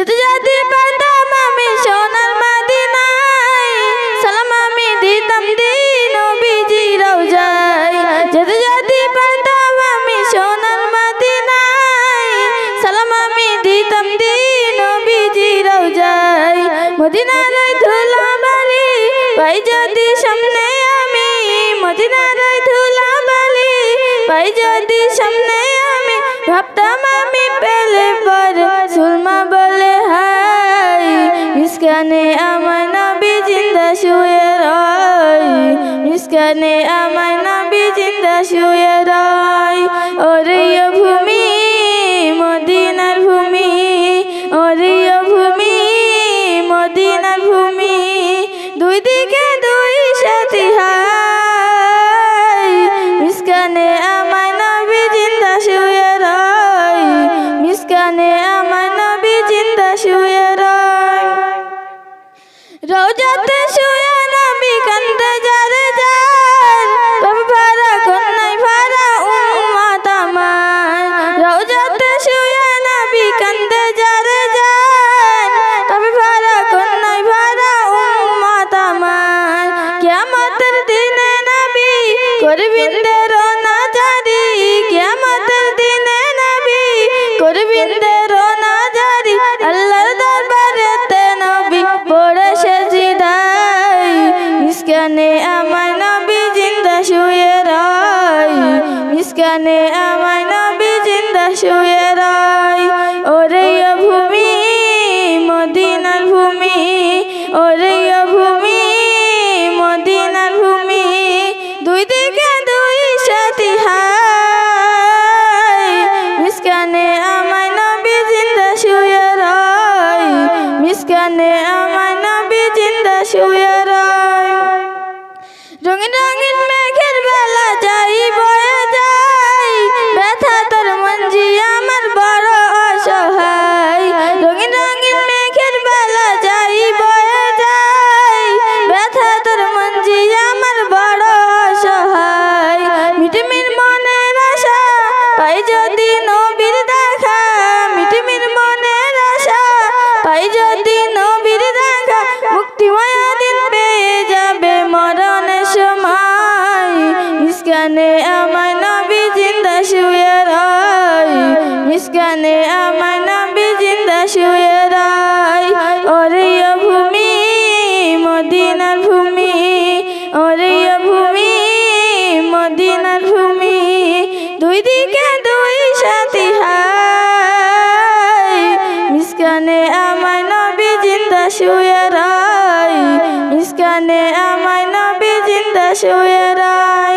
যদি যদি পারতাম আমি সোনার মাদিনায়, সালাম আমি দিতাম দিন বিজি রোজায়। যদি যদি পারতাম আমি সোনার মাদিনায়, সালাম আমি দিতাম দিন বিজি রোজায়। মদিনার ধুলা বালি পাই যদি সামনে আমি, মদিনার ধুলা বালি পাই যদি সামনে আমি। ভাবতাম আমি পেলে পর সুলমা মিসকানে আমার নবী জিন্দা শুয়ে রয়। মিসকানে আমার নবী জিন্দা শুয়ে রয়। ওরে ভূমি, মদিনার ভূমি, ওরে ভূমি, মদিনার ভূমি, দুই দিকে দুই সাথী হাই মিসকানে আমার নবী জিন্দা শুয়ে রয়। মিসকানে আমার নবী জিন্দা শুয়ে রোজাতে শুয়ে নবী কান্দে যারে বাবা ভাড়া কন্যাই ভাড়া উম্মত আমার। রোজাতে শুয়ে নবী কান্দে যারে যার তবে ভাড়া কন্যাই ভাড়া উম্মত আমার। কিয়ামতের দিনে নবী করবিন দেরো না জারি কিয়ামতের দিনে নবী করবিন দেরো না জারি আল্লাহর দরবারেতে নবী পড়ে মিসকানে আমার নবী জিন্দা শুয়ে রয়। ওরে ভূমি, মদিনার ভূমি, ওরে ভূমি, মদিনার ভূমি, দুই দিকে দুই সাথী হাই মিসকানে আমার নবী জিন্দা শুয়ে রয়। মিসকানে আমার নবী জিন্দা শুয়ে রয়। রঙিন রঙিন পাই যদি নবীর দেখা মিটমির মনের আশা পাই যদি নবীর দেখা, মুক্তিময় পেয়ে যাবে মরণের সময়। মিসকানে আমার নবী জিন্দা শুয়ে রয়, মিসকানে আমার নবী জিন্দা শুয়ে রয়। ওরে ভূমি, মদিনার ভূমি, ওরে দুই সাথী হাই। মিসকানে আমায় নবী জিন্দা শুয়ে রাই মিসকানে আমায় নবী জিন্দা শুয়ে রয়।